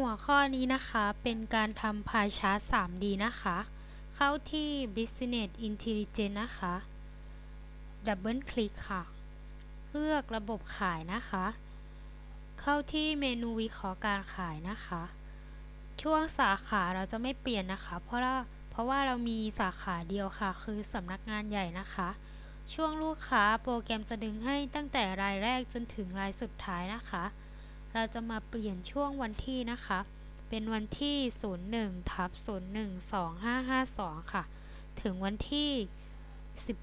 หัวข้อนี้นะคะเป็นการทำพายชาร์ต 3D นะคะ เข้าที่ Business Intelligence นะคะ ดับเบิลคลิกค่ะ เลือกระบบขายนะคะ เข้าที่เมนูวิเคราะห์การขายนะคะ ช่วงสาขาเราจะไม่เปลี่ยนนะคะ เพราะว่าเพราะว่าเรามีสาขาเดียวค่ะ คือสำนักงานใหญ่นะคะ ช่วงลูกค้าโปรแกรมจะดึงให้ตั้งแต่รายแรกจนถึงรายสุดท้ายนะคะ เราจะมาเปลี่ยนช่วงวันที่นะคะ เป็นวันที่ 01ทับ012552 ค่ะ ถึงวันที่ 10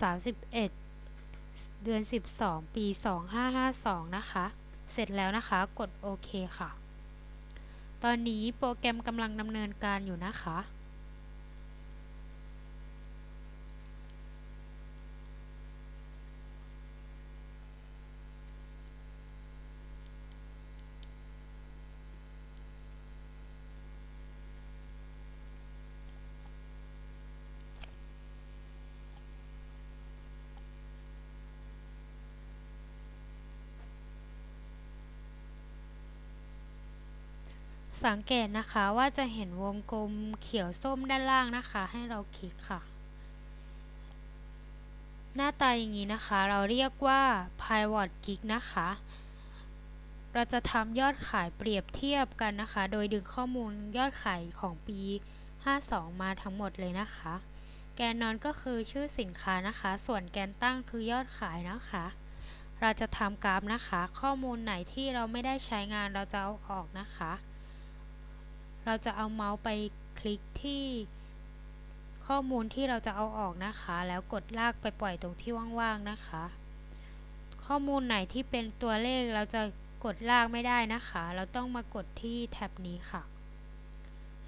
31 เดือน 12 ปี 2552 นะคะ เสร็จแล้วนะคะ กดโอเคค่ะ ตอนนี้โปรแกรมกำลังดำเนินการอยู่นะคะ สังเกตนะคะว่าจะเห็นวงกลมเขียวส้มด้านล่างนะคะ ให้เราคลิกค่ะ หน้าตาอย่างนี้นะคะ เราเรียกว่า pivot gig นะคะ เราจะทำยอดขายเปรียบเทียบกันนะคะ โดยดึงข้อมูลยอดขายของปี 52 มาทั้งหมดเลยนะคะ แกนนอนก็คือชื่อสินค้านะคะ ส่วนแกนตั้งคือยอดขายนะคะเราจะทำกราฟนะคะ ข้อมูลไหนที่เราไม่ได้ใช้งานเราจะเอาออกนะคะ เราจะเอาเมาส์ไปคลิกที่ข้อมูลที่เราจะเอาออกนะคะ แล้วกดลากไปปล่อยตรงที่ว่างๆนะคะ ข้อมูลไหนที่เป็นตัวเลขเราจะกดลากไม่ได้นะคะ เราต้องมากดที่แท็บนี้ค่ะ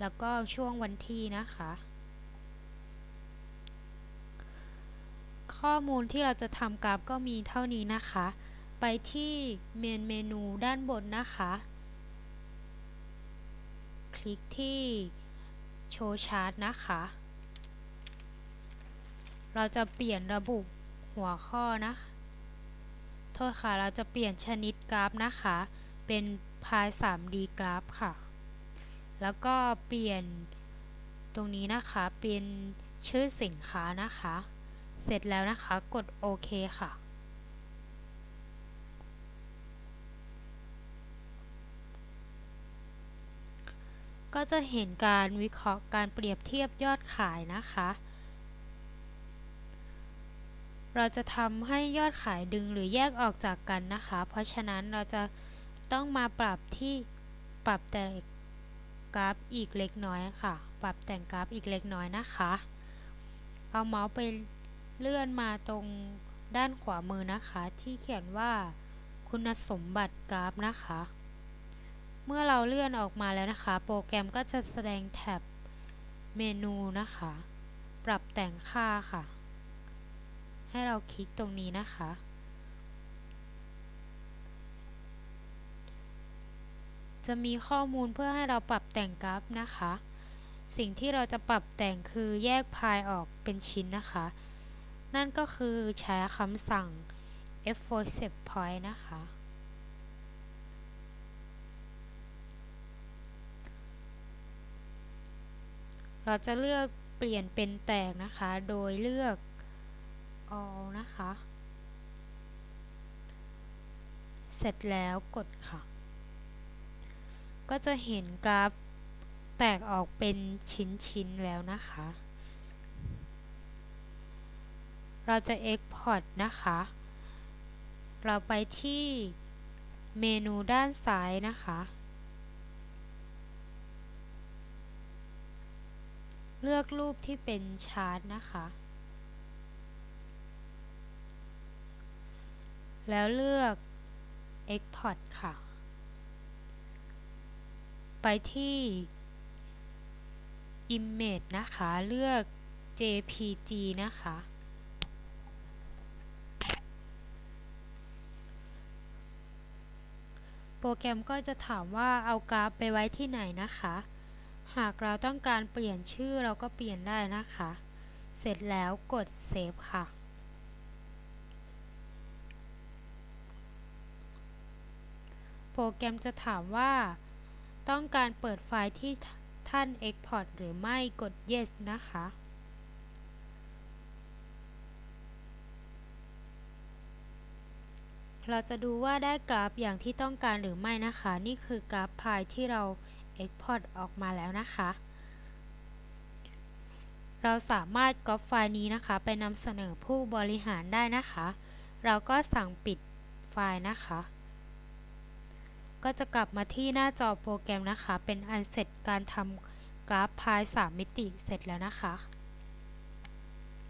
แล้วก็ช่วงวันที่นะคะ ข้อมูลที่เราจะทำกราฟก็มีเท่านี้นะคะ ไปที่เมนเมนูด้านบนนะคะ ลิกที่โชว์ชาร์ตนะคะ เราจะเปลี่ยนระบุหัวข้อนะ โทษค่ะ เราจะเปลี่ยนชนิดกราฟนะคะ เป็นพาย 3D กราฟค่ะ แล้วก็เปลี่ยนตรงนี้นะคะ เป็นชื่อสินค้านะคะ เสร็จแล้วนะคะ กดโอเคค่ะ ก็จะเห็นการวิเคราะห์การเปรียบเทียบยอดขายนะคะ เราจะทำให้ยอดขายดึงหรือแยกออกจากกันนะคะ เพราะฉะนั้นเราจะต้องมาปรับที่ปรับแต่งกราฟอีกเล็กน้อยค่ะ ปรับแต่งกราฟอีกเล็กน้อยนะคะ เอาเมาส์ไปเลื่อนมาตรงด้านขวามือนะคะ ที่เขียนว่าคุณสมบัติกราฟนะคะ เมื่อเราเลื่อนออกมาแล้วนะคะ โปรแกรมก็จะแสดงแท็บเมนูนะคะ ปรับแต่งค่าค่ะ ให้เราคลิกตรงนี้นะคะ จะมีข้อมูลเพื่อให้เราปรับแต่งกราฟนะคะ สิ่งที่เราจะปรับแต่งคือแยกพายออกเป็นชิ้นนะคะ นั่นก็คือใช้คำสั่ง F4 set point นะคะ เราจะเลือกเปลี่ยนเป็นแตกนะคะ โดยเลือก all นะคะ เสร็จแล้วกดค่ะ ก็จะเห็นกราฟแตกออกเป็นชิ้นๆแล้วนะคะ เราจะ Export นะคะ เราไปที่เมนูด้านซ้ายนะคะ เลือกรูปที่เป็นชาร์ตนะคะ แล้วเลือก Export ค่ะ ไปที่ Image นะคะ เลือก JPG นะคะ โปรแกรมก็จะถามว่าเอากราฟไปไว้ที่ไหนนะคะ หากเราต้องการเปลี่ยนชื่อเราก็เปลี่ยนได้นะคะ เสร็จแล้วกด Save ค่ะ โปรแกรมจะถามว่า ต้องการเปิดไฟล์ที่ท่าน Export หรือไม่กด Yes นะคะเราจะดูว่าได้กราฟอย่างที่ต้องการหรือไม่นะคะ นี่คือกราฟพายที่เรา Export ออกมาแล้วนะคะ เราสามารถก๊อปไฟล์นี้นะคะ ไปนำเสนอผู้บริหารได้นะคะ เราก็สั่งปิดไฟล์นะคะ ก็จะกลับมาที่หน้าจอโปรแกรมนะคะ เป็นอันเสร็จการทำกราฟพาย3มิติเสร็จแล้วนะคะ